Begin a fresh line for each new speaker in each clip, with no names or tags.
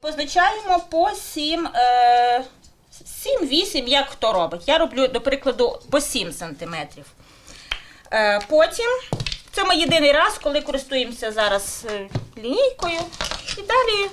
Позначаємо по 7, е, 7-8, як хто робить. Я роблю, до прикладу, по 7 сантиметрів. Е, потім, це ми єдиний раз, коли користуємося зараз е, лінійкою. І далі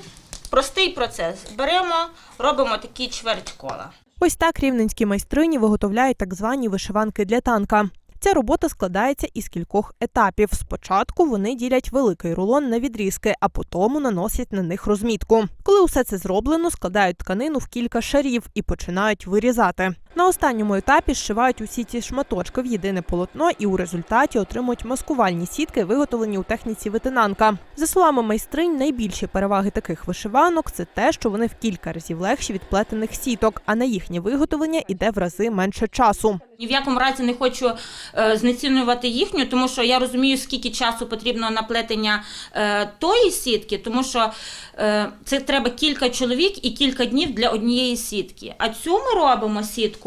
простий процес. Беремо, робимо такі чверть кола.
Ось так рівненські майстрині виготовляють так звані вишиванки для танка. Ця робота складається із кількох етапів. Спочатку вони ділять великий рулон на відрізки, а потім наносять на них розмітку. Коли усе це зроблено, складають тканину в кілька шарів і починають вирізати. На останньому етапі зшивають усі ці шматочки в єдине полотно і у результаті отримують маскувальні сітки, виготовлені у техніці витинанка. За словами майстринь, найбільші переваги таких вишиванок це те, що вони в кілька разів легші від плетених сіток, а на їхнє виготовлення іде в рази менше часу.
Ні в якому разі не хочу е, знецінювати їхню, тому що я розумію, скільки часу потрібно на плетення е, тої сітки, тому що е, це треба кілька чоловік і кілька днів для однієї сітки. А цю ми робимо сітку,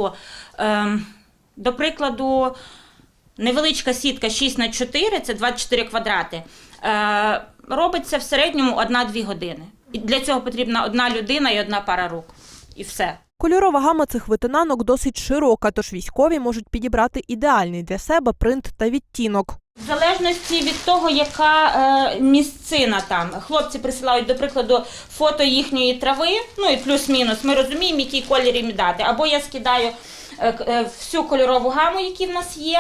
е, до прикладу, невеличка сітка 6 на 4 це 24 квадрати. Е, робиться в середньому 1-2 години. І для цього потрібна одна людина і одна пара рук. І все.
Кольорова гама цих витинанок досить широка, тож військові можуть підібрати ідеальний для себе принт та відтінок.
В залежності від того, яка е, місцина там. Хлопці присилають, до прикладу, фото їхньої трави, ну і плюс-мінус. Ми розуміємо, який колір їм дати. Або я скидаю е, е, всю кольорову гаму, які в нас є.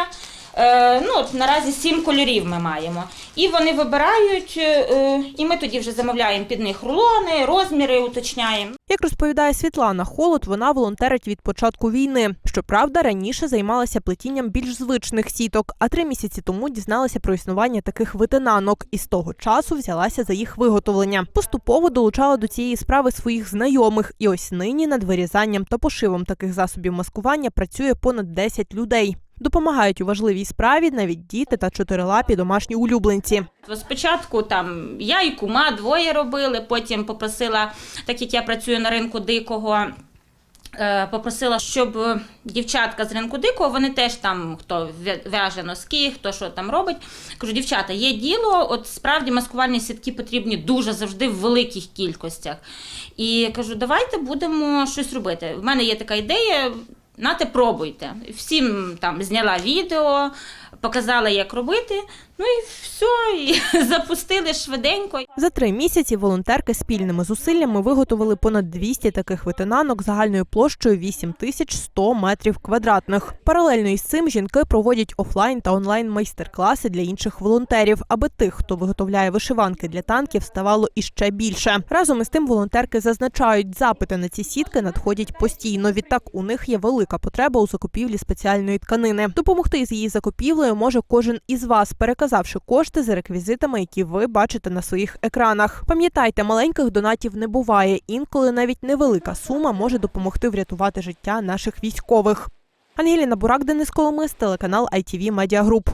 Е, ну, наразі сім кольорів ми маємо. І вони вибирають, е, і ми тоді вже замовляємо під них рулони, розміри уточняємо.
Як розповідає Світлана Холод, вона волонтерить від початку війни. Щоправда, раніше займалася плетінням більш звичних сіток, а три місяці тому дізналася про існування таких витинанок і з того часу взялася за їх виготовлення. Поступово долучала до цієї справи своїх знайомих, і ось нині над вирізанням та пошивом таких засобів маскування працює понад 10 людей. Допомагають у важливій справі навіть діти та чотирилапі домашні улюбленці.
Спочатку там я і кума двоє робили, потім попросила, так як я працюю на ринку дикого. е, Попросила, щоб дівчатка з ринку дикого, вони теж там хто в'яже носки, хто що там робить. Кажу, дівчата, є діло, от справді маскувальні сітки потрібні дуже завжди в великих кількостях. І кажу, давайте будемо щось робити. В мене є така ідея, нате пробуйте. Всім там зняла відео, показала, як робити. Ну і все, і запустили швиденько.
За три місяці волонтерки спільними зусиллями виготовили понад 200 таких витинанок загальною площею 8100 метрів квадратних. Паралельно із цим жінки проводять офлайн та онлайн майстер-класи для інших волонтерів, аби тих, хто виготовляє вишиванки для танків, ставало іще більше. Разом із тим волонтерки зазначають, запити на ці сітки надходять постійно. Відтак у них є велика потреба у закупівлі спеціальної тканини. Допомогти з її закупівлею може кожен із вас, переказавши кошти за реквізитами, які ви бачите на своїх екранах. Пам'ятайте, маленьких донатів не буває. Інколи навіть невелика сума може допомогти врятувати життя наших військових. Ангеліна Бурак, Денис Коломис, телеканал ITV Media Group.